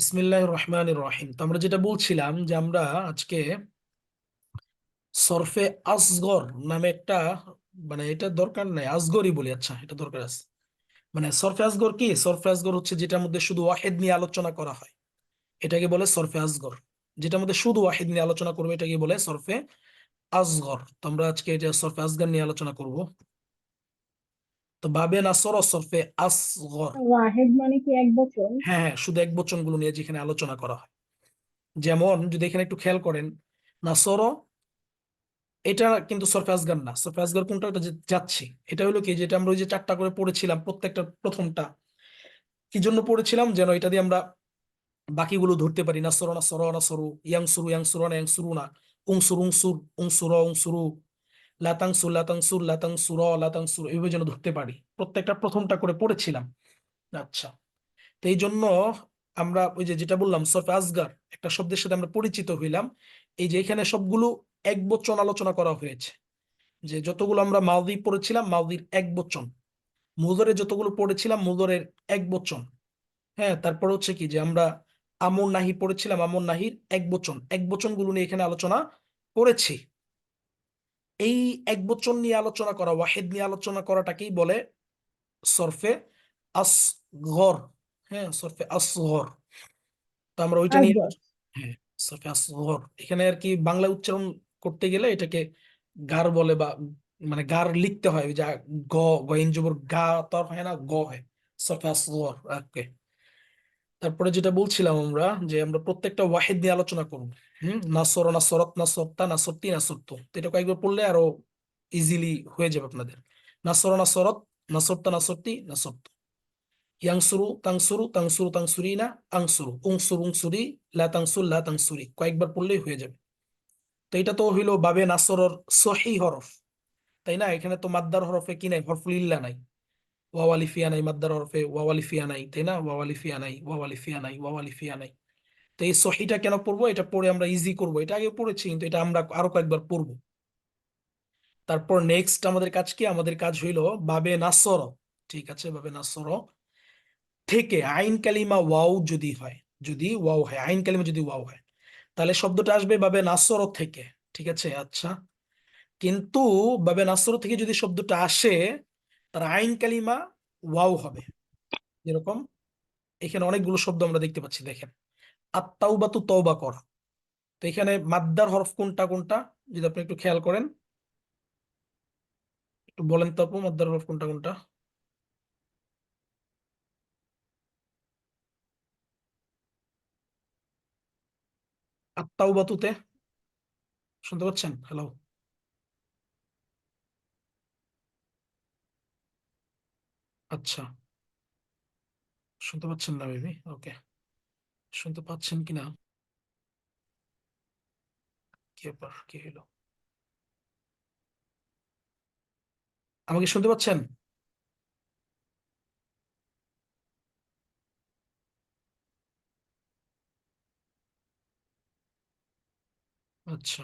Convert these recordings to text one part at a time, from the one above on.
বিসমিল্লাহ রহমান রহিম। তো আমরা যেটা বলছিলাম যে আমরা আজকে সরফে আসগর নামে একটা মানে এটা দরকার নাই, আসগরই বলি আচ্ছা এটা দরকার আছে। মানে সরফে আসগর কি? সরফে আসগর হচ্ছে যেটার মধ্যে শুধু ওয়াহেদ নিয়ে আলোচনা করা হয়। এটাকে বলে সরফে আসগর। যেটার মধ্যে শুধু ওয়াহিদ নিয়ে আলোচনা করব, এটাকে বলে সরফে আসগর। তো আমরা আজকে এটা সরফে আসগর নিয়ে আলোচনা করব। তো বাবে নাসর ও সরফে আসগর। ওয়াহেদ মানে কি এক বছর হ্যাঁ হ্যাঁ শুধু এক বচনগুলো নিয়ে যেখানে আলোচনা করা হয়। যেমন যদি এখানে একটু খেয়াল করেন নাসর এটা কিন্তু সরফে আসগার না। সরফে আসগার কোনটা? ওটা যে এটা হলো কি? যেটা আমরা ওই যে চারটা করে পড়েছিলাম প্রত্যেকটা প্রথমটা। কি জন্য পড়েছিলাম? যেন এটা দিয়ে আমরা বাকিগুলো ধরতে পারি। না সরো না সরো না সরু ইয়াং সুরু ইয়াং সুরু না ইয়াং সুরু না উং সুর উং সুর। উং সুর উং সুরু লাতাং সুর লাতাং সুর লাতাং সুর লাতাং সুর এইভাবে যেন ধরতে পারি। প্রত্যেকটা প্রথমটা করে পড়েছিলাম। আচ্ছা। তো এই জন্য আমরা ওই যে যেটা বললাম, সরফে আসগার একটা শব্দের সাথে আমরা পরিচিত হইলাম। এই যে এখানে সবগুলো এক বচন আলোচনা করা হয়েছে। যে যতগুলো আমরা মাউদি পড়েছিলাম, মাউদির এক বচন। মুদরে যতগুলো পড়েছিলাম, মুদরের এক বচন। হ্যাঁ তারপর হচ্ছে কি যে আমরা আমর নাহি পড়েছিলাম আমর নাহির এক বচন। এক বচনগুলো নিয়ে এখানে আলোচনা করেছি। এই এক বচন নিয়ে আলোচনা করা ওয়াহেদ নিয়ে আলোচনা করাটাকেই বলে সরফে আসগর। হ্যাঁ সরফে আসগর। তো আমরা ওইটা নিয়ে হ্যাঁ সরফে আসগর। এখানে আর কি বাংলা উচ্চারণ করতে গেলে এটাকে গার বলে বা মানে গার লিখতে হয় ওই যা গ জবর গা তো আর হয় না গ হয়। সরফে আসগর ওকে। তারপরে যেটা বলছিলাম আমরা যে আমরা প্রত্যেকটা ওয়াহিদ নিয়ে আলোচনা করব। হুম? নাসর, নাসরত, নাসরতা, নাসরতি নাসরত তো এটা কয়েকবার পড়লে আরও ইজিলি হয়ে যাবে আপনাদের। নাসর, নাসরত, নাসরতা, নাসরতি নাসরত ইয়াংসুরু, তাংসুরু তাংসুরু না আংসুরু। উংসুরু, উংসুরি, লা তাংসুর, লা তাংসুরি। কয়েকবার পড়লেই হয়ে যাবে। তো এটা তো হইল বাবে নাসরর সহি হরফ। তাই না? এখানে তো মাদ্দার হরফে কি নাই? হরফুল ইল্লা নাই। ওয়াওয়ালিফিয়া নাই মাদ্দার হরফে ওয়াওয়ালিফিয়া নাই তাই না? ওয়াওয়ালিফিয়া নাই ওয়াওয়ালিফিয়া নাই ওয়াওয়ালিফিয়া নাই তো এই সহিটা কেন পড়ব? এটা পড়ে আমরা ইজি করব। এটা আগে পড়েছি, কিন্তু এটা আমরা আরও কয়েকবার পড়ব। তারপর নেক্সট আমাদের কাজ কি? আমাদের কাজ হইল বাবে নাসর। ঠিক আছে, বাবে নাসর। থেকে আইন কালিমা ওয়াও যদি হয়, যদি ওয়াও হয়, আইন কালিমা যদি ওয়াও হয়, তাহলে শব্দটা আসবে বাবে নাসর থেকে। ঠিক আছে আচ্ছা। কিন্তু বাবে নাসর থেকে যদি শব্দটা আসে তার আইন কালিমা, ওয়াও হবে। যেরকম এখানে অনেকগুলো শব্দ আমরা দেখতে পাচ্ছি, দেখেন। আত্মাউবা তু তওবা করা। তো এখানে মাদ্দার হরফ কোনটা কোনটা? যদি আপনি একটু খেয়াল করেন। একটু বলেন তো আপু, মাদ্দার হরফ কোনটা কোনটা? আত্মাউবাতুতে শুনতে পাচ্ছেন? হ্যালো আচ্ছা। শুনতে পাচ্ছেন না বেবি ওকে। শুনতে পাচ্ছেন কিনা কি ব্যাপার? কি হলো আমাকে শুনতে পাচ্ছেন? আচ্ছা।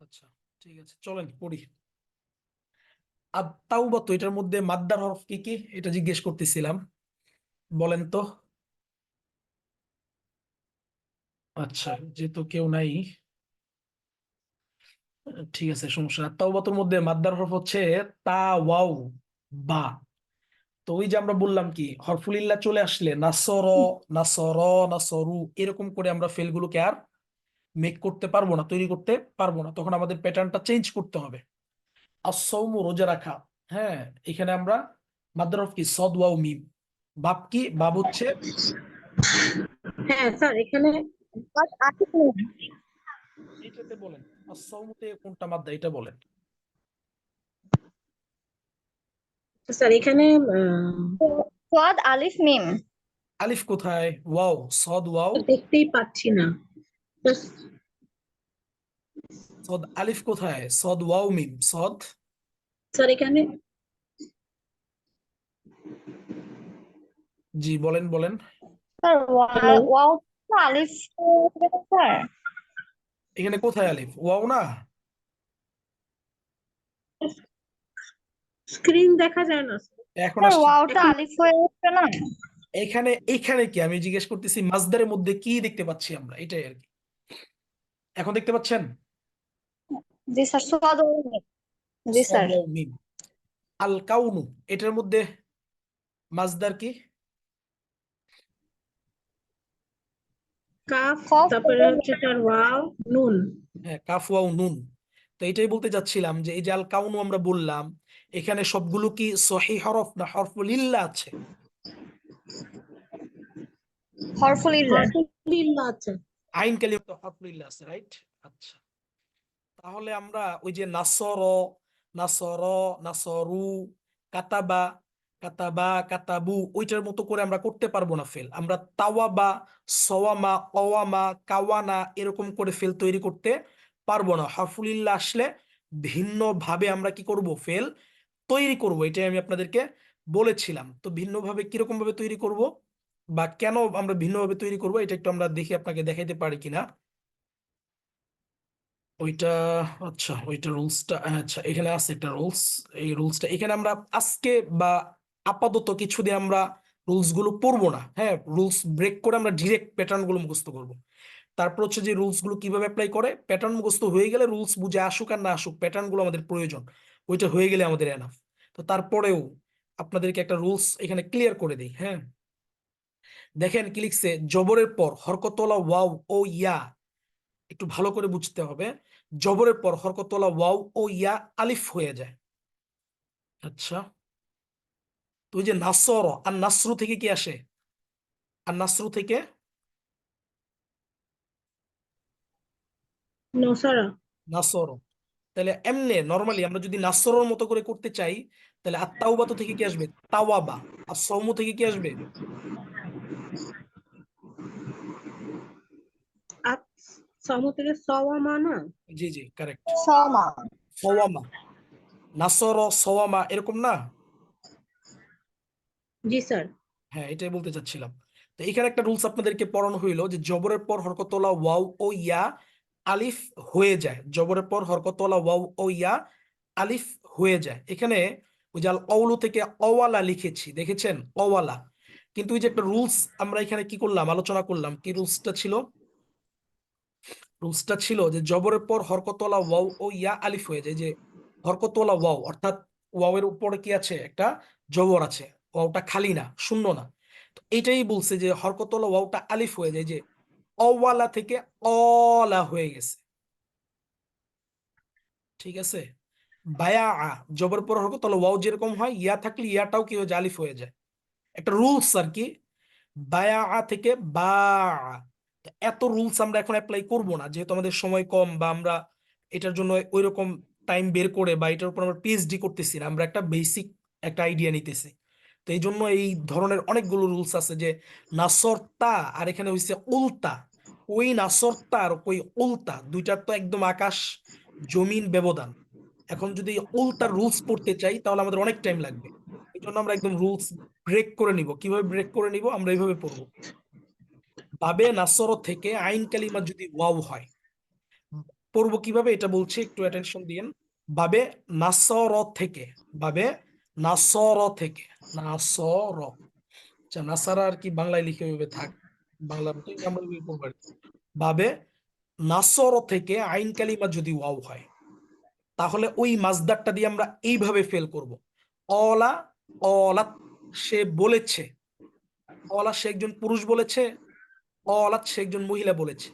আচ্ছা ঠিক আছে, চলেন পড়ি। আত্মাউবা তো এটার মধ্যে মাদ্দার হরফ কি কি? এটা জিজ্ঞেস করতেছিলাম। বলেন তো। আচ্ছা যেহেতু কেউ নাই। ঠিক আছে, সমস্যা। মধ্যে মাদ্দার হরফ হচ্ছে তা, ওয়াও, বা। তো ওই যে আমরা বললাম কি হরফুলিল্লা চলে আসলে, নাসর নাসর, নাসরু, এরকম করে আমরা ফেলগুলোকে আর মেক করতে পারব না তৈরি করতে পারব না তখন আমাদের প্যাটার্নটা চেঞ্জ করতে হবে। আসৌম রোজা রাখা হ্যাঁ এখানে আমরা মাদ্দার হরফ কি? সদ ওয়াও মিম। বাপ কি? বাপ হচ্ছে হ্যাঁ স্যার এখানে এটাতে বলেন আসৌমতে কোনটা মাদ্দা এটা বলেন। স্যার এখানে সোয়াদ আলিফ মিম। আলিফ কোথায়? ওয়াও সদ ওয়াও। দেখতেই পাচ্ছি না। সদ আলিফ কোথায়? সদ ওয়াও মিম সদ স্যার এখানে জি বলেন বলেন। স্যার ওয়াও আলিফ স্যার এখানে কোথায় আলিফ ওয়াও না? স্ক্রিন দেখা যায় না এখন ওয়াওটা আলিফ হয়ে আসছে না? এখানে এখানে কি? আমি জিজ্ঞেস করতেছি মাজদারের মধ্যে কি দেখতে পাচ্ছি আমরা? এটাই আর কি। এখন দেখতে পাচ্ছেন? জি স্যার। জি স্যার। আল কাউনু এটার মধ্যে মাজদার কি? কাফ তারপরে হচ্ছে তার ওয়াও নুন। হ্যাঁ কাফ ওয়াও নুন। তো এটাই বলতে যাচ্ছিলাম যে এই যে আল কাউনু আমরা বললাম এখানে সবগুলো কি সহি হরফ না হরফুল ইল্লা আছে? হরফুল ইল্লা আছে। আইন কালিম তো হরফুল আছে রাইট আচ্ছা। তাহলে আমরা ওই যে নাসর নাসর, নাসরু, কাতাবা কাতাবা, কাতাবু, ওইটার মতো করে আমরা করতে পারব না ফেল। আমরা তাওয়াবা, সওয়ামা, অওয়ামা, কাওয়ানা এরকম করে ফেল তৈরি করতে পারব না। হরফুলিল্লাহ আসলে ভিন্ন ভাবে আমরা কি করব ফেল? তৈরি করব, এটাই আমি আপনাদেরকে বলেছিলাম। তো ভিন্নভাবে কীরকম ভাবে তৈরি করব? বা কেন আমরা ভিন্নভাবে তৈরি করব, এটা একটু আমরা দেখি আপনাকে দেখাইতে পারি কিনা। ওইটা আচ্ছা ওইটা রুলসটা আচ্ছা এখানে আছে একটা রুলস, এই রুলসটা। এখানে আমরা আজকে বা আপাতত কিছুদিন আমরা রুলসগুলো পড়ব না হ্যাঁ? রুলস ব্রেক করে আমরা ডিরেক্ট প্যাটার্নগুলো মুখস্থ করব। তারপর হচ্ছে যে রুলসগুলো কীভাবে অ্যাপ্লাই করে? প্যাটার্ন মুখস্থ হয়ে গেলে রুলস বুঝে আসুক আর না আসুক প্যাটার্নগুলো আমাদের প্রয়োজন, ওইটা হয়ে গেলে আমাদের এনাফ তো তারপরেও আপনাদেরকে একটা রুলস এখানে ক্লিয়ার করে দিই হ্যাঁ? দেখেন কি লিখছে? জবরের পর হরকতলা ওয়াও ও ইয়া। একটু ভালো করে বুঝতে হবে। জবরের পর হরকতলা ওয়াও ও ইয়া আলিফ হয়ে যায়। আচ্ছা। তো যে নাসর আর নাসরু থেকে কি আসে? আর নাসরু থেকে? নাসর। তাহলে এমনে নরমালি আমরা যদি নাসরের মতো করে করতে চাই তাহলে আর তাওবাতো থেকে কি আসবে? তাওয়াবা। আর সৌমু থেকে কি আসবে আর সম থেকে সওয়ামা না জি জি কারেক্ট সামা সওয়ামা নাসর সওয়ামা এরকম না জি স্যার হ্যাঁ এটাই বলতে চাচ্ছিলাম তো এখানে একটা রুলস আপনাদেরকে পড়ানো হইল যে জবরের পর হরকতলা ওয়াও ও ইয়া আলিফ হয়ে যায় জবরের পর হরকতলা ওয়াও ও ইয়া আলিফ হয়ে যায় এখানে ওই যে অওলু থেকে অওয়ালা লিখেছি দেখেছেন অওয়ালা কিন্তু ওই যে একটা রুলস আমরা এখানে কি করলাম আলোচনা করলাম কি রুলসটা ছিল রুলসটা ছিল যে জবরের পর হরকতলা ওয়াও ও ইয়া আলিফ হয়ে যায়, যে হরকতলা ওয়াও, অর্থাৎ ওয়াও এর উপরে কি আছে? একটা জবর আছে, ওয়াওটা খালি না, শূন্য না। তো এইটাই বলছে যে হরকতলা ওয়াওটা আলিফ হয়ে যায়, যে অওয়ালা থেকে অলা হয়ে গেছে। ঠিক আছে? বায়া জবর পর হরকতলা ওয়াও যেরকম হয়, ইয়া থাকলে ইয়াটাও কি হয়ে যায়? আলিফ হয়ে যায়। একটা রুলস আর কি, বায়া থেকে বা এত রুলস আমরা এখন অ্যাপ্লাই করব না। যেহেতু আমাদের সময় কম বা আমরা এটার জন্য ওই রকম টাইম বের করে বা এটার উপর আমরা পিএইচডি করতেছি না, আমরা একটা বেসিক একটা আইডিয়া নিতেছি। তো এই জন্য এই ধরনের অনেকগুলো রুলস আছে যে নাসরতা আর এখানে হইছে উল্টা ওই নাসরতা আর ওই উল্টা দুইটার তো একদম আকাশ, জমিন, ব্যবধান। এখন যদি উল্টা রুলস পড়তে চাই তাহলে আমাদের অনেক টাইম লাগবে। এই জন্য আমরা একদম রুলস ব্রেক করে নিব। কীভাবে ব্রেক করে নিব? আমরা এইভাবে পড়ব। বাবে নাসর থেকে আইন কালিমা যদি ওয়াও হয়, পড়ব কীভাবে? এটা বলছি, একটু অ্যাটেনশন দিয়েন। বাবে নাসর থেকে, বাবে নাসর থেকে, নাসর। আচ্ছা নাসারা আর কি বাংলায় লিখে ওইভাবে থাক, বাংলা আমরা বাবে নাসর থেকে আইন কালিমা যদি ওয়াও হয়, তাহলে ওই মাজদারটা দিয়ে আমরা এইভাবে ফেল করব। অলা অলা সে বলেছে, অলা সে একজন পুরুষ বলেছে অলাত সে একজন মহিলা বলেছে।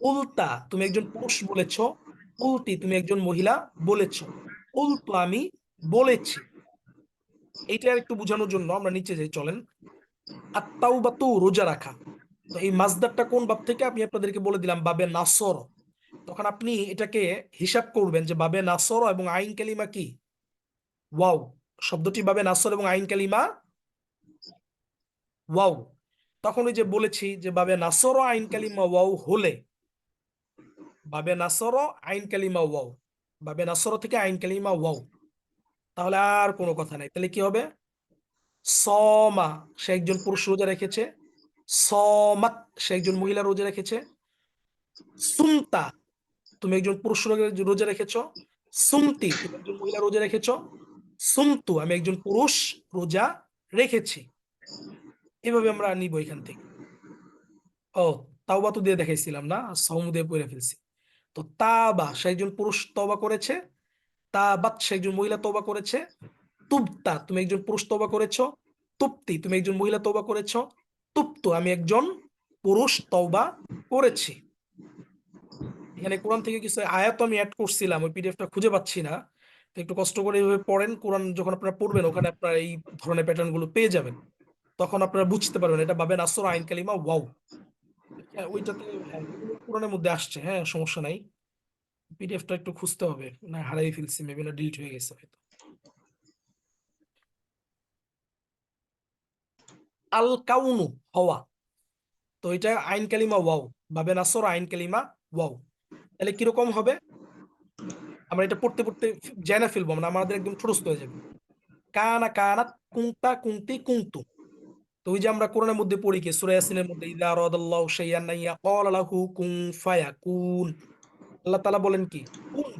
উল্টা তুমি একজন পুরুষ বলেছ, উল্টি তুমি একজন মহিলা বলেছ। উল্টো আমি বলেছি। এইটা একটু বোঝানোর জন্য আমরা নিচে যাই, চলেন। আত্মাউ বা তু রোজা রাখা। তো এই মাজদারটা কোন বাব থেকে? আমি আপনাদেরকে বলে দিলাম, বাবে নাসর। তখন আপনি এটাকে হিসাব করবেন যে বাবে নাসর এবং আইন কালিমা কি? ওয়াও, শব্দটি বাবে নাসর এবং আইন কালিমা? ওয়াও। তখন ওই যে বলেছি যে, বাবে নাসর আইন কালিমা ওয়াও হলে বাবে নাসর আইন কালিমা ওয়াও। বাবে নাসর থেকে আইন কালিমা ওয়াও। তাহলে আর কোনো কথা নাই। তাহলে কি হবে? সমা, সে একজন পুরুষ রোজা রেখেছে। সমাত, সে একজন মহিলা রোজা রেখেছে। সুমতা, তুমি একজন পুরুষ রোজা রোজা রেখেছ। সুমতি, তুমি একজন মহিলা রোজা রেখেছ। সুমতু, আমি একজন পুরুষ রোজা রেখেছি। এভাবে আমরা নিব এখান থেকে। ও তাওবা তো দিয়ে দেখাইছিলাম না? সৌম পড়ে ফেলছি। তো তাবা, সে একজন পুরুষ তবা করেছে। তাবাত, সে একজন মহিলা তবা করেছে। তুবতা, তুমি একজন পুরুষ তবা করেছ। তুপ্তি, তুমি একজন মহিলা তবা করেছ। তুপ্তু, আমি একজন পুরুষ তওবা করেছি। এখানে কোরআন থেকে কিছু আয়াত আমি অ্যাড করছিলাম, ওই পিডিএফটা খুঁজে পাচ্ছি না। একটু কষ্ট করে এইভাবে পড়েন। কোরআন যখন আপনারা পড়বেন, ওখানে আপনারা এই ধরনের প্যাটার্নগুলো পেয়ে যাবেন। তখন আপনারা বুঝতে পারবেন, এটা পাবেন আসর, আইন কালিমা, ওয়াও। হ্যাঁ ওইটাতে হ্যাঁ এগুলো মধ্যে আসছে হ্যাঁ সমস্যা নাই। পিডিএফটা একটু খুঁজতে হবে, না হারাই ফেলছি মেবি না ডিলিট হয়ে গেছে হয়তো। আল কাউনু হওয়া। তো এটা আইন কালিমা, ওয়াও। বাবে নাসর আইন কালিমা, ওয়াও। তাহলে কীরকম হবে? আমরা এটা পড়তে পড়তে জেনে ফেলব মানে আমাদের একদম ঠুরস্ত হয়ে যাবে। কানা, কানাত কুংতা কুংতি কুংতু তো ওই যে আমরা কোরআনের মধ্যে পড়ি কি? সূরা ইয়াসিনের মধ্যে ইযা রাদাল্লাহু লাহু কুন ফায়াকুন। আল্লাহ তাআলা বলেন কি? কুন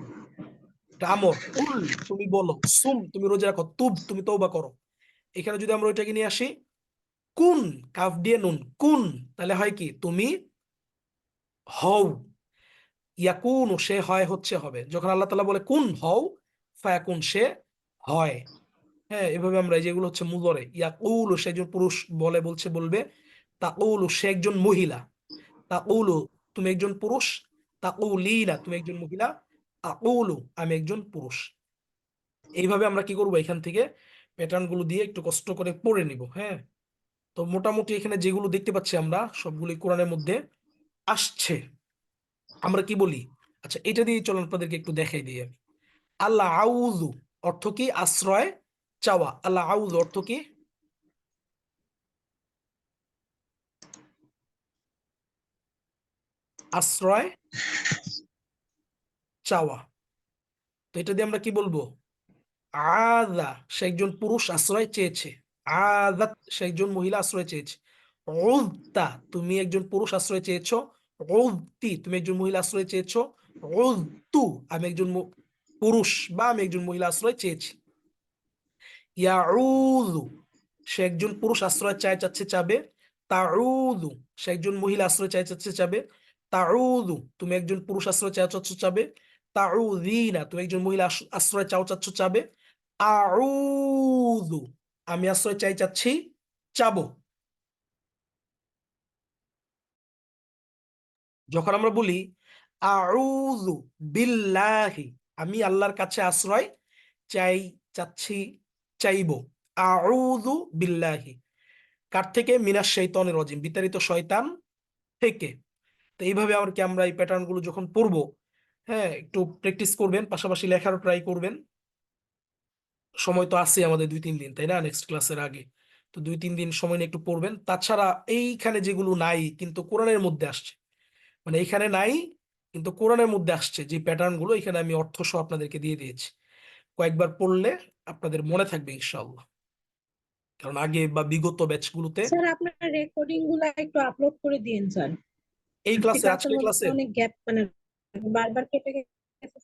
আমর। কুল। তুমি বলো। সুম। তুমি রোজা রাখো। তুব। তুমি তওবা করো। এখানে যদি আমরা ওইটাকে নিয়ে আসি, কুন। কাফ দিয়ে নুন। কুন। তাহলে হয় কি? তুমি হও। ইয়াকুন, সে হয় হচ্ছে হবে। যখন আল্লাহ তাআলা বলে, কুন হও, ফায়াকুন, সে হয়। হ্যাঁ এভাবে আমরা যেগুলো হচ্ছে মুদরে। ইয়াকুল, সে একজন পুরুষ বলে, বলছে, বলবে, তাকুল, সে একজন মহিলা। তাকুল, তুমি একজন পুরুষ। তাকুলিনা, তুমি একজন মহিলা। আকুলু আমি একজন পুরুষ। এইভাবে আমরা কি করব এখান থেকে? প্যাটার্নগুলো দিয়ে একটু কষ্ট করে পড়ে নিব হ্যাঁ? তো মোটামুটি এখানে যেগুলো দেখতে পাচ্ছি আমরা সবগুলি কোরআনের মধ্যে আসছে। আমরা কি বলি? আচ্ছা এটা দিয়ে চলুন আপনাদেরকে একটু দেখাই দিই আমি। আল্লাহ আউজু অর্থ কি? আশ্রয় চাওয়া, আল্লাহ আউযু অর্থ কি? আশ্রয়, চাওয়া। তো এটা দিয়ে আমরা কি বলব? আদা সে একজন পুরুষ আশ্রয় চেয়েছে। আদাত সে একজন মহিলা আশ্রয় চেয়েছে। উযতা তুমি একজন পুরুষ আশ্রয় চেয়েছো। উযতি তুমি একজন মহিলা আশ্রয় চেয়েছো। উযতু আমি একজন পুরুষ বা আমি একজন মহিলা আশ্রয় চেয়েছি। ইয়াউযু, সে একজন পুরুষ আশ্রয় চাচ্ছে চাবে। তাউযু, সে একজন মহিলা আশ্রয় চাচ্ছে চাবে। তাউযু, তুমি একজন পুরুষ আশ্রয় চাচ্ছ চাবে। তাউযিনা, তুমি একজন মহিলা আশ্রয় চাও চাচ্ছ চাবে। আউযু আমি আশ্রয় চাই চাচ্ছি চাবো। যখন আমরা বলি, আউযু বিল্লাহি আমি আল্লাহর কাছে আশ্রয় চাই চাচ্ছি চাইব। আউযু বিল্লাহি। কার থেকে? মিনাশ শাইতানির রাজিম। বিতাড়িত শয়তান থেকে। তো এইভাবে আর কি আমরা এই প্যাটার্নগুলো যখন পড়ব হ্যাঁ একটু প্র্যাকটিস করবেন, পাশাপাশি লেখারও ট্রাই করবেন। সময় তো আছে আমাদের দুই, তিন দিন, তাই না? নেক্সট ক্লাসের আগে। তো দুই, তিন দিন সময় নিয়ে একটু পড়বেন। তাছাড়া এইখানে যেগুলো নাই, কিন্তু কোরআনের মধ্যে আসছে। মানে এইখানে নাই, কিন্তু কোরআনের মধ্যে আসছে যে প্যাটার্নগুলো এখানে আমি অর্থ সহ আপনাদেরকে দিয়ে দিয়েছি। কয়েকবার পড়লে আপনাদের মনে থাকবে ইনশাআল্লাহ। কারণ আগে বা বিগত ব্যাচগুলোতে স্যার আপনার রেকর্ডিংগুলো একটু আপলোড করে দিন স্যার। এই ক্লাসে মধ্যে ক্লাসে? অনেক গ্যাপ মানে বারবার কেটে গেছে।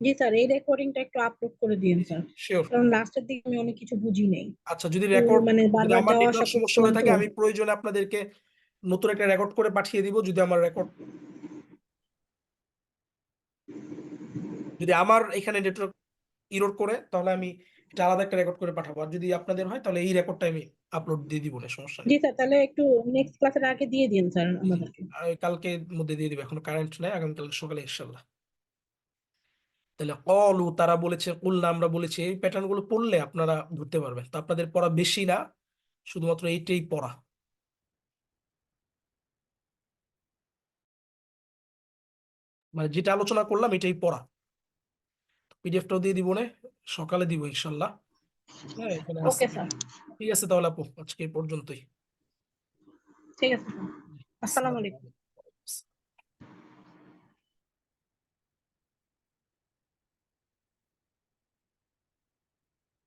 জি স্যার এই রেকর্ডিংটা একটু আপলোড করে দিন স্যার। শিওর কারণ লাস্টের দিকে আমি অনেক কিছু বুঝি নেই। আচ্ছা যদি রেকর্ড মানে বারবার আমার নেটওয়ার্ক সমস্যা হয়ে থাকে আমি প্রয়োজনে আপনাদেরকে নতুন একটা রেকর্ড করে পাঠিয়ে দিব যদি আমার রেকর্ড যদি আমার এখানে নেটওয়ার্ক ইরোর করে তাহলে আমি এটা আলাদা একটা রেকর্ড করে পাঠাবো। আর যদি আপনাদের হয় তাহলে এই রেকর্ডটা আমি আপলোড দিয়ে দিব না সমস্যা জি স্যার তাহলে একটু নেক্সট ক্লাসের আগে দিয়ে দিন স্যার আমাদেরকে। কালকে মধ্যে দিয়ে দিবে এখন কারেন্ট নাই আগামীকাল সকালে ইনশাল্লাহ তাহলে কলু তারা বলেছে কুল্লা আমরা বলেছি এই প্যাটার্নগুলো পড়লে আপনারা ধরতে পারবেন। তো আপনাদের পড়া বেশি না শুধুমাত্র এইটাই পড়া। মানে যেটা আলোচনা করলাম এটাই পড়া। পিডিএফটাও দিয়ে দিব না সকালে দিব ইনশাল্লাহ। হ্যাঁ ঠিক আছে তাহলে আপু আজকে পর্যন্তই। ঠিক আছে আসসালামু আলাইকুম।